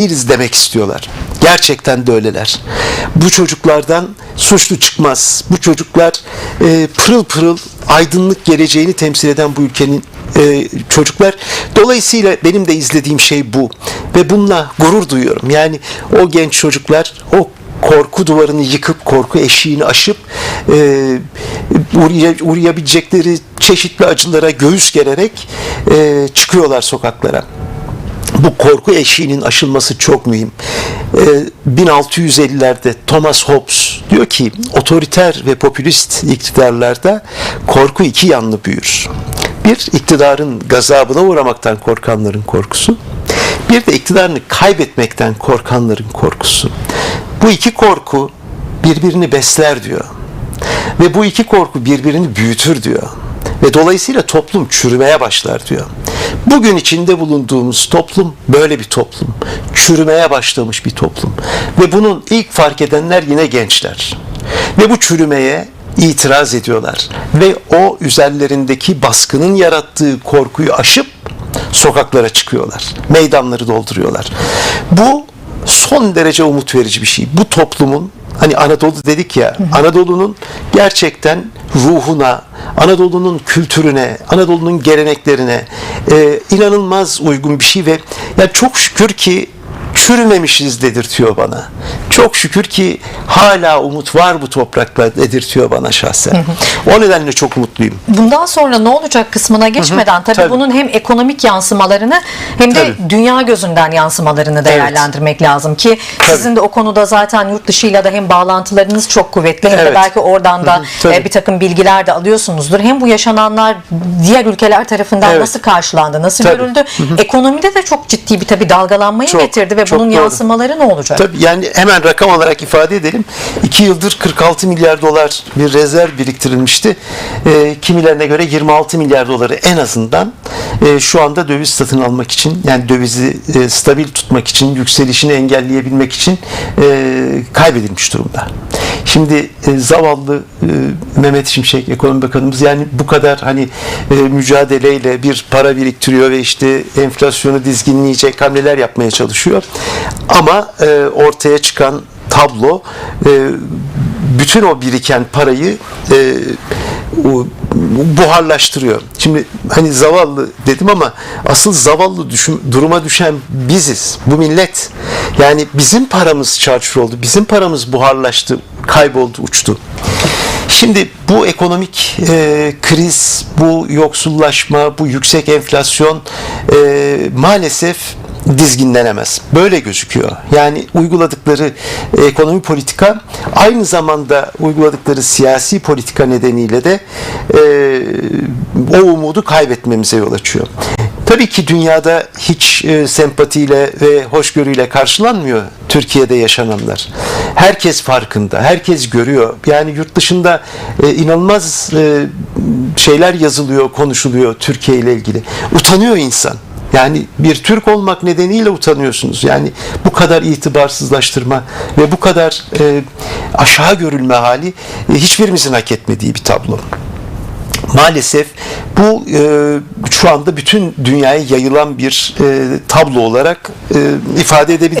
değiliz demek istiyorlar. Gerçekten de öyleler. Bu çocuklardan suçlu çıkmaz. Bu çocuklar e, pırıl pırıl aydınlık geleceğini temsil eden bu ülkenin e, çocuklar. Dolayısıyla benim de izlediğim şey bu. Ve bununla gurur duyuyorum. Yani o genç çocuklar o korku duvarını yıkıp korku eşiğini aşıp e, uğray- uğrayabilecekleri çeşitli acılara göğüs gererek e, çıkıyorlar sokaklara bu korku eşiğinin aşılması çok mühim. Ee, 1650'lerde Thomas Hobbes diyor ki otoriter ve popülist iktidarlarda korku iki yanlı büyür. Bir iktidarın gazabına uğramaktan korkanların korkusu. Bir de iktidarını kaybetmekten korkanların korkusu. Bu iki korku birbirini besler diyor. Ve bu iki korku birbirini büyütür diyor. Ve dolayısıyla toplum çürümeye başlar diyor. Bugün içinde bulunduğumuz toplum böyle bir toplum. Çürümeye başlamış bir toplum. Ve bunun ilk fark edenler yine gençler. Ve bu çürümeye itiraz ediyorlar. Ve o üzerlerindeki baskının yarattığı korkuyu aşıp sokaklara çıkıyorlar. Meydanları dolduruyorlar. Bu son derece umut verici bir şey. Bu toplumun hani Anadolu dedik ya Anadolu'nun gerçekten ruhuna, Anadolu'nun kültürüne, Anadolu'nun geleneklerine e, inanılmaz uygun bir şey ve ya çok şükür ki çürümemişiz dedirtiyor bana. Çok şükür ki hala umut var bu toprakta dedirtiyor bana şahsen. O nedenle çok mutluyum. Bundan sonra ne olacak kısmına geçmeden tabii, tabii. bunun hem ekonomik yansımalarını hem de Tabii. dünya gözünden yansımalarını değerlendirmek lazım ki sizin de o konuda zaten yurt dışıyla da hem bağlantılarınız çok kuvvetli hem de Evet. belki oradan da tabii. e, bir takım bilgiler de alıyorsunuzdur. Hem bu yaşananlar diğer ülkeler tarafından Evet. nasıl karşılandı, nasıl Tabii. görüldü? Ekonomide de çok ciddi bir tabii dalgalanmayı Çok, getirdi ve bunun doğru. yansımaları ne olacak? Tabii yani hemen rakam olarak ifade edelim. 2 yıldır 46 milyar dolar bir rezerv biriktirilmişti. E, kimilerine göre 26 milyar doları en azından e, şu anda döviz satın almak için yani dövizi e, stabil tutmak için yükselişini engelleyebilmek için e, kaybedilmiş durumda. Şimdi e, zavallı e, Mehmet Şimşek ekonomi bakanımız yani bu kadar hani e, mücadeleyle bir para biriktiriyor ve işte enflasyonu dizginleyecek hamleler yapmaya çalışıyor. Ama e, ortaya çıkan tablo e, bütün o biriken parayı e, buharlaştırıyor. Şimdi hani zavallı dedim ama asıl zavallı düşün- duruma düşen biziz. Bu millet. Yani bizim paramız çarçur oldu. Bizim paramız buharlaştı, kayboldu, uçtu. Şimdi bu ekonomik e, kriz, bu yoksullaşma, bu yüksek enflasyon e, maalesef dizginlenemez. Böyle gözüküyor. Yani uyguladıkları ekonomi politika aynı zamanda uyguladıkları siyasi politika nedeniyle de e, o umudu kaybetmemize yol açıyor. Tabii ki dünyada hiç e, sempatiyle ve hoşgörüyle karşılanmıyor Türkiye'de yaşananlar. Herkes farkında, herkes görüyor. Yani yurt dışında e, inanılmaz e, şeyler yazılıyor, konuşuluyor Türkiye ile ilgili. Utanıyor insan. Yani bir Türk olmak nedeniyle utanıyorsunuz. Yani bu kadar itibarsızlaştırma ve bu kadar e, aşağı görülme hali e, hiçbirimizin hak etmediği bir tablo. Maalesef bu e, şu anda bütün dünyaya yayılan bir e, tablo olarak e, ifade edebiliriz.